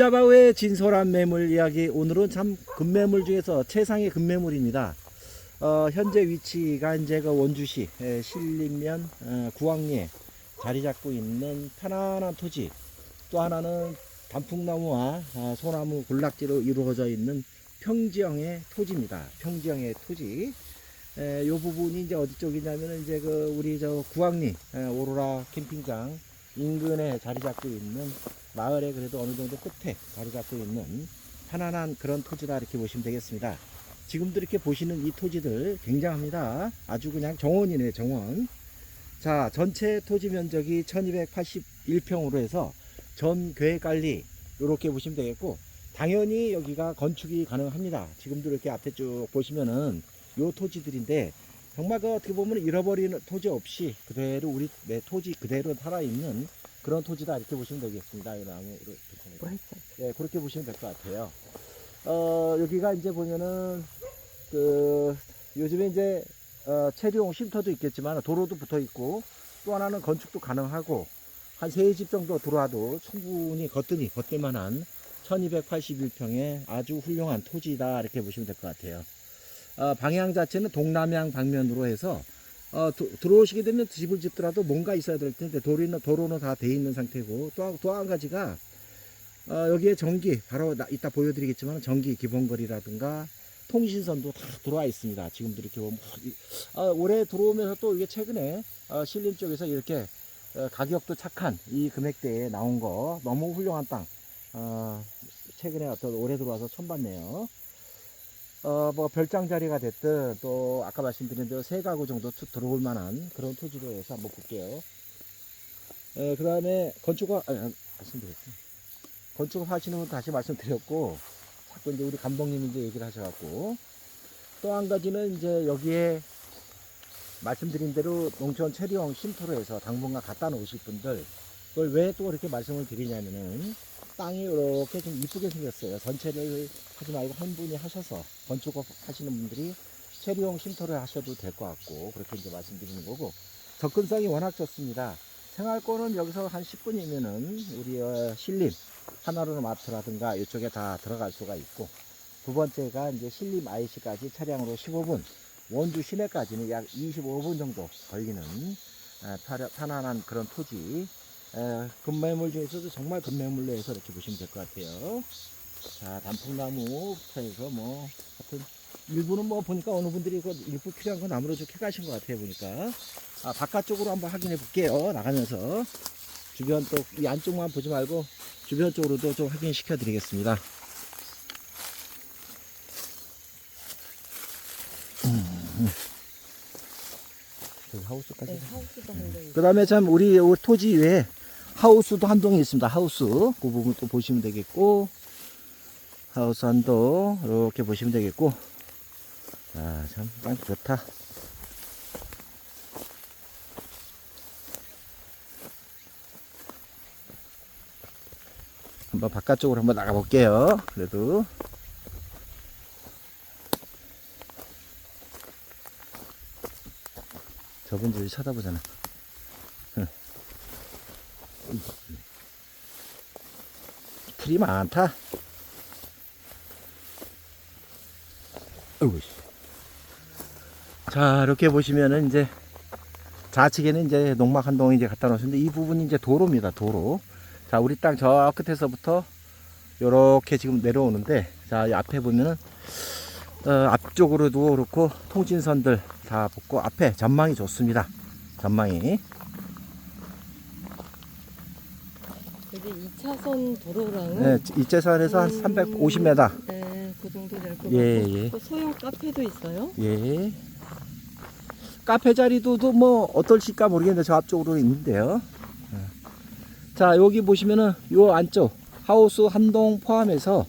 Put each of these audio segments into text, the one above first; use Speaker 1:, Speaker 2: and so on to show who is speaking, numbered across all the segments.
Speaker 1: 손자바우의 진솔한 매물 이야기 오늘은 참 금매물 중에서 최상의 금매물입니다. 어, 현재 위치가 이제 그 원주시 에, 신림면 어, 구왕리에 자리 잡고 있는 편안한 토지 또 하나는 단풍나무와 아, 소나무 군락지로 이루어져 있는 평지형의 토지입니다. 평지형의 토지. 에, 요 부분이 이제 어디 쪽이냐면은 이제 그 우리 저 구왕리 에, 오로라 캠핑장 인근에 자리 잡고 있는 마을에 그래도 어느 정도 끝에 자리 잡고 있는 편안한 그런 토지다 이렇게 보시면 되겠습니다. 지금도 이렇게 보시는 이 토지들 굉장합니다. 아주 그냥 정원이네 정원. 자 전체 토지 면적이 1281평으로 해서 전 계획 관리 이렇게 보시면 되겠고 당연히 여기가 건축이 가능합니다. 지금도 이렇게 앞에 쭉 보시면은 요 토지들인데 정말 그 어떻게 보면 잃어버리는 토지 없이 그대로 우리 내 토지 그대로 살아있는 그런 토지다 이렇게 보시면 되겠습니다. 이 나무 이렇게 네, 그렇게 보시면 될 것 같아요. 어, 여기가 이제 보면은 그 요즘에 이제 어, 체류용 쉼터도 있겠지만 도로도 붙어 있고 또 하나는 건축도 가능하고 한 세 집 정도 들어와도 충분히 걷더니 걷을만한 1281평의 아주 훌륭한 토지다 이렇게 보시면 될 것 같아요. 어, 방향 자체는 동남향 방면으로 해서 어, 도- 들어오시게 되면 집을 짓더라도 뭔가 있어야 될 텐데 도로는, 도로는 다 돼 있는 상태고 또, 또 한 가지가 어, 여기에 전기 바로 나, 이따 보여드리겠지만 전기 기본거리라든가 통신선도 다 들어와 있습니다. 지금도 이렇게 보면 이- 어, 올해 들어오면서 또 이게 최근에 어, 신림 쪽에서 이렇게 어, 가격도 착한 이 금액대에 나온 거 너무 훌륭한 땅 어, 최근에 어떤 올해 들어와서 처음 봤네요. 어, 뭐, 별장 자리가 됐든, 또, 아까 말씀드린 대로 세 가구 정도 툭 들어올 만한 그런 토지로 해서 한번 볼게요. 그 다음에, 건축업, 아니, 말씀드렸죠. 건축업 하시는 분 다시 말씀드렸고, 자꾸 이제 우리 감독님 이제 얘기를 하셔갖고, 또 한 가지는 이제 여기에 말씀드린 대로 농촌 체리형 쉼터로 해서 당분간 갖다 놓으실 분들, 그걸 왜 또 이렇게 말씀을 드리냐면은, 땅이 이렇게 좀 이쁘게 생겼어요. 전체를 하지 말고 한 분이 하셔서 건축업 하시는 분들이 체류용 쉼터를 하셔도 될 것 같고 그렇게 이제 말씀드리는 거고 접근성이 워낙 좋습니다. 생활권은 여기서 한 10분이면은 우리 어, 신림 하나로는 마트라든가 이쪽에 다 들어갈 수가 있고 두 번째가 이제 신림 IC까지 차량으로 15분 원주 시내까지는 약 25분 정도 걸리는 에, 편- 편안한 그런 토지 에, 금매물 중에서도 정말 금매물로 해서 이렇게 보시면 될 것 같아요. 자, 단풍나무부터 해서 뭐, 하여튼, 일부는 뭐 보니까 어느 분들이 그 일부 필요한 건 나무로 좀 캐가신 것 같아요, 보니까. 아, 바깥쪽으로 한번 확인해 볼게요, 나가면서. 주변 또, 이 안쪽만 보지 말고, 주변 쪽으로도 좀 확인시켜 드리겠습니다. 저기 하우스까지.
Speaker 2: 네, 하우스도.
Speaker 1: 그 다음에 참 우리 요 토지 위에 하우스도 한 동이 있습니다. 하우스. 그 부분 또 보시면 되겠고, 하우스 한 동, 이렇게 보시면 되겠고, 아, 참, 땅 좋다. 한번 바깥쪽으로 한번 나가 볼게요. 그래도. 저분들이 쳐다보잖아. 풀이 많다. 자, 이렇게 보시면은 이제 좌측에는 이제 농막 한 동이 이제 갖다 놓으셨는데 이 부분이 이제 도로입니다. 도로. 자, 우리 땅 저 끝에서부터 요렇게 지금 내려오는데 자, 이 앞에 보면은 어, 앞쪽으로도 그렇고 통진선들 다 붙고 앞에 전망이 좋습니다. 전망이.
Speaker 2: 여기 2차선 도로랑은
Speaker 1: 네, 이제산에서 한
Speaker 2: 음,
Speaker 1: 350m.
Speaker 2: 네, 그 정도 될것
Speaker 1: 예,
Speaker 2: 같고.
Speaker 1: 예.
Speaker 2: 또 소형 카페도 있어요.
Speaker 1: 예. 카페 자리도 뭐 어떨실까 모르겠는데 저 앞쪽으로 있는데요. 예. 자, 여기 보시면은 요 안쪽 하우스 한 동 포함해서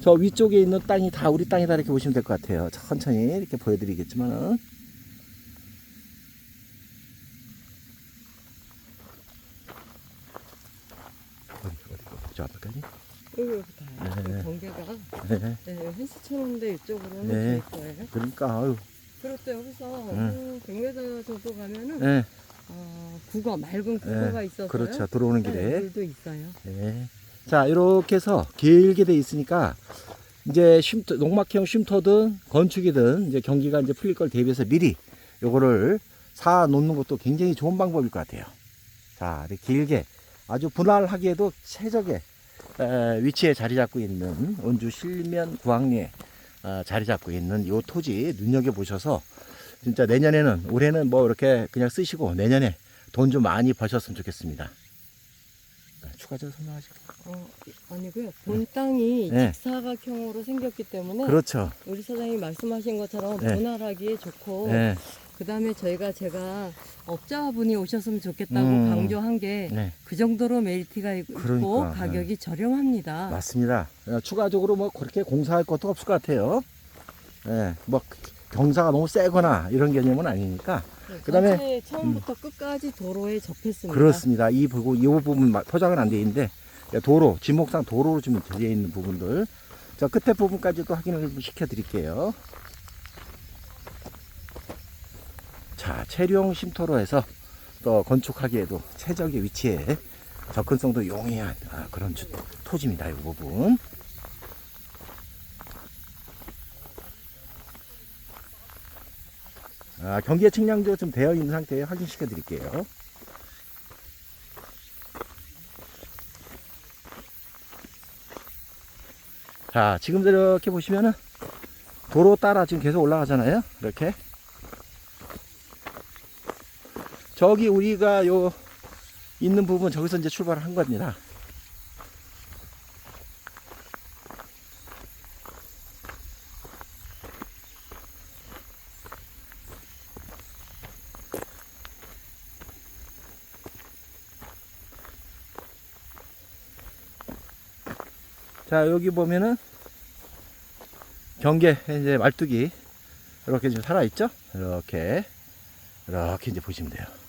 Speaker 1: 저 위쪽에 있는 땅이 다 우리 땅이다 이렇게 보시면 될 것 같아요. 천천히 이렇게 보여드리겠지만은. 어디, 저 앞에까지?
Speaker 2: 여기 다.
Speaker 1: 네.
Speaker 2: 경계가
Speaker 1: 네.
Speaker 2: 네, 헬스처럼데 이쪽으로는
Speaker 1: 네.
Speaker 2: 될 거예요.
Speaker 1: 그러니까, 아유,
Speaker 2: 그리고 또 여기서
Speaker 1: 네.
Speaker 2: 한 100m 정도 가면은
Speaker 1: 네.
Speaker 2: 어, 국어 맑은 국어가 있어서
Speaker 1: 그렇죠. 들어오는
Speaker 2: 네,
Speaker 1: 길에.
Speaker 2: 물도 있어요.
Speaker 1: 네. 자, 이렇게 해서 길게 돼 있으니까 이제 쉼터, 농막형 쉼터든 건축이든 이제 경기가 이제 풀릴 걸 대비해서 미리 요거를 사 놓는 것도 굉장히 좋은 방법일 것 같아요. 자, 이렇게 길게 아주 분할하기에도 최적의 에, 위치에 자리 잡고 있는 원주 실면 구항리에 어, 자리 잡고 있는 요 토지 눈여겨 보셔서 진짜 내년에는 올해는 뭐 이렇게 그냥 쓰시고 내년에 돈 좀 많이 버셨으면 좋겠습니다. 네, 추가적으로 설명하시고.
Speaker 2: 어, 아니고요. 본 땅이
Speaker 1: 네.
Speaker 2: 직사각형으로 생겼기 때문에
Speaker 1: 그렇죠.
Speaker 2: 우리 사장님이 말씀하신 것처럼
Speaker 1: 네.
Speaker 2: 분할하기에 좋고
Speaker 1: 네,
Speaker 2: 그 다음에 저희가 제가 업자분이 오셨으면 좋겠다고
Speaker 1: 음.
Speaker 2: 강조한 게 그
Speaker 1: 네,
Speaker 2: 정도로 메리트가 있고
Speaker 1: 그러니까,
Speaker 2: 가격이 저렴합니다.
Speaker 1: 맞습니다. 어, 추가적으로 뭐 그렇게 공사할 것도 없을 것 같아요. 네, 뭐 경사가 너무 세거나 이런 개념은 아니니까
Speaker 2: 네,
Speaker 1: 그다음에-
Speaker 2: 전체 처음부터 끝까지 도로에 접했습니다.
Speaker 1: 그렇습니다. 이 부분, 이 부분 마- 포장은 안 돼 있는데 도로, 지목상 도로로 좀 되어 있는 부분들. 저 끝에 부분까지도 확인을 좀 시켜 드릴게요. 자, 체류용 쉼터로 해서 또 건축하기에도 최적의 위치에 접근성도 용이한 아, 그런 주- 토지입니다. 이 부분. 아, 경계 측량도 좀 되어 있는 상태에 확인시켜 드릴게요. 자, 지금 이렇게 보시면은 도로 따라 지금 계속 올라가잖아요. 이렇게. 저기 우리가 요 있는 부분 저기서 이제 출발을 한 겁니다. 자, 여기 보면은 경계 이제 말뚝이 이렇게 좀 살아 있죠? 이렇게 이렇게 이제 보시면 돼요.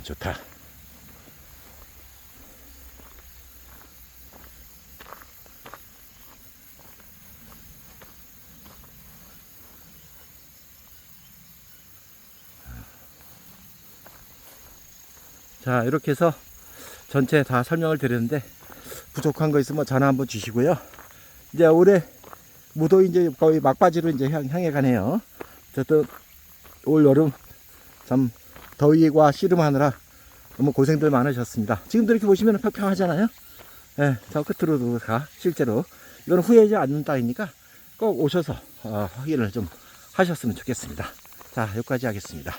Speaker 1: 음, 좋다. 자, 이렇게 해서 전체 다 설명을 드렸는데 부족한 거 있으면 전화 한번 주시고요. 이제 올해 무더위 이제 거의 막바지로 이제 향, 향해 가네요. 어쨌든 올 여름 참 더위와 씨름하느라 너무 고생들 많으셨습니다. 지금도 이렇게 보시면 평평하잖아요. 예, 저 끝으로도 가 실제로 이건 후회하지 않는 땅이니까 꼭 오셔서 어, 확인을 좀 하셨으면 좋겠습니다. 자, 여기까지 하겠습니다.